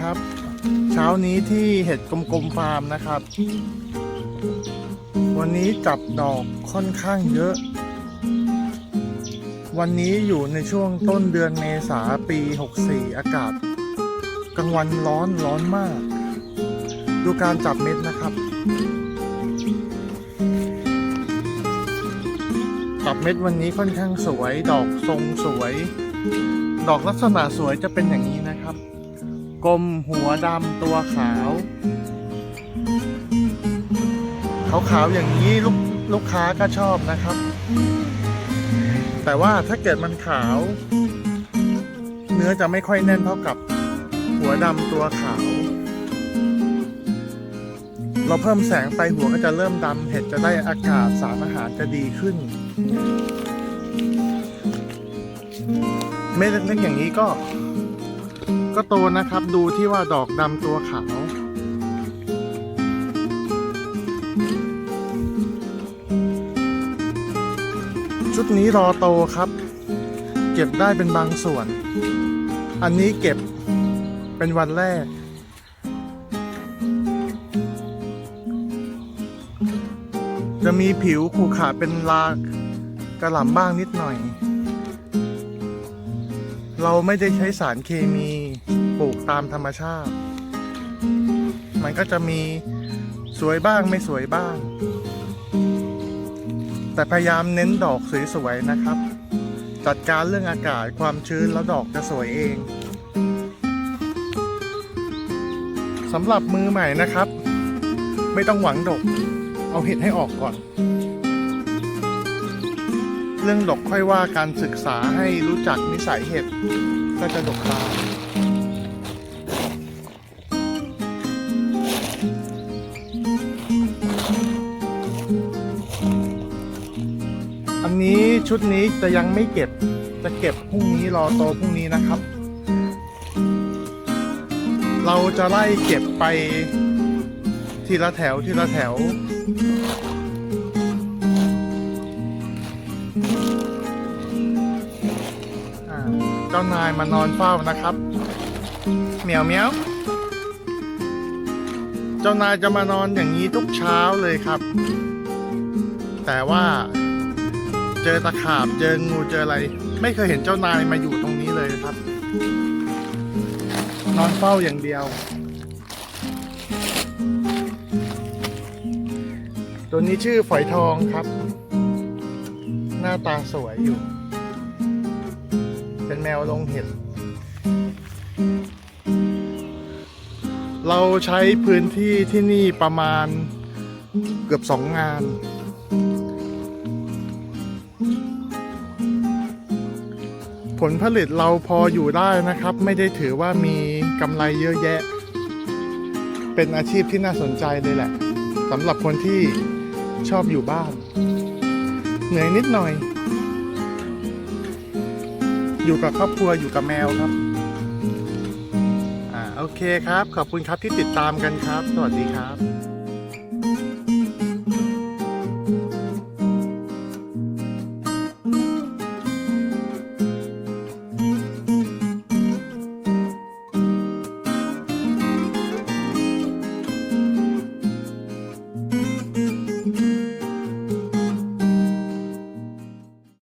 ครับ เช้านี้ที่เห็ดกลมๆฟาร์มนะครับ วันนี้จับดอกค่อนข้างเยอะ วันนี้อยู่ในช่วงต้นเดือนเมษาปี 64 อากาศกลางวันร้อนร้อนมาก ดูการจับเม็ดนะครับ จับเม็ดวันนี้ค่อนข้างสวย ดอกทรงสวย ดอกลักษณะสวยจะเป็นอย่างนี้นะครับ กลมหัวดำตัวขาว ขาวๆอย่างนี้ลูกลูกค้าก็ชอบนะครับ แต่ว่าถ้าเกิดมันขาว เนื้อจะไม่ค่อยแน่นเท่ากับ หัวดำตัวขาว เราเพิ่มแสงไปหัวก็จะเริ่มดำเห็ดจะได้อากาศสารอาหารจะดีขึ้นเม็ดเล็กๆอย่างนี้ก็ ก็โตนะครับ ดูที่ว่าดอกดำตัวขาวชุดนี้รอโตครับ เก็บได้เป็นบางส่วน อันนี้เก็บเป็นวันแรก จะมีผิวขูขาเป็นลากระหล่ำบ้างนิดหน่อย เราไม่ได้ใช้สารเคมีปลูกตามธรรมชาติ มันก็จะมีสวยบ้างไม่สวยบ้าง แต่พยายามเน้นดอกสวยๆนะครับ จัดการเรื่องอากาศความชื้นแล้วดอกจะสวยเองสำหรับมือใหม่นะครับ ไม่ต้องหวังดก เอาเห็ดให้ออกก่อน เรื่องดกค่อยว่าการศึกษาให้รู้จักนิสัยเห็ดก็จะดกตามอันนี้ชุดนี้จะยังไม่เก็บจะเก็บพรุ่งนี้รอโตพรุ่งนี้นะครับ เราจะไล่เก็บไปทีละแถวทีละแถว จ้านายมานอนเฝ้านะครับ เหมียวเหมียว เจ้านายจะมานอนอย่างนี้ทุกเช้าเลยครับ แต่ว่า เจอตะขาบเจองูเจออะไร ไม่เคยเห็นเจ้านายมาอยู่ตรงนี้เลยครับ นอนเฝ้าอย่างเดียว ตัวนี้ชื่อฝอยทองครับ หน้าตาสวยอยู่ เป็นแมวลงเห็ด เราใช้พื้นที่ที่นี่ประมาณเกือบสองงาน ผลผลิตเราพออยู่ได้นะครับ ไม่ได้ถือว่ามีกำไรเยอะแยะ เป็นอาชีพที่น่าสนใจเลยแหละสำหรับคนที่ชอบอยู่บ้าน เหนื่อยนิดหน่อย อยู่กับครอบครัวอยู่กับแมวครับ อ่าโอเคครับ ขอบคุณครับที่ติดตามกันครับ สวัสดีครับ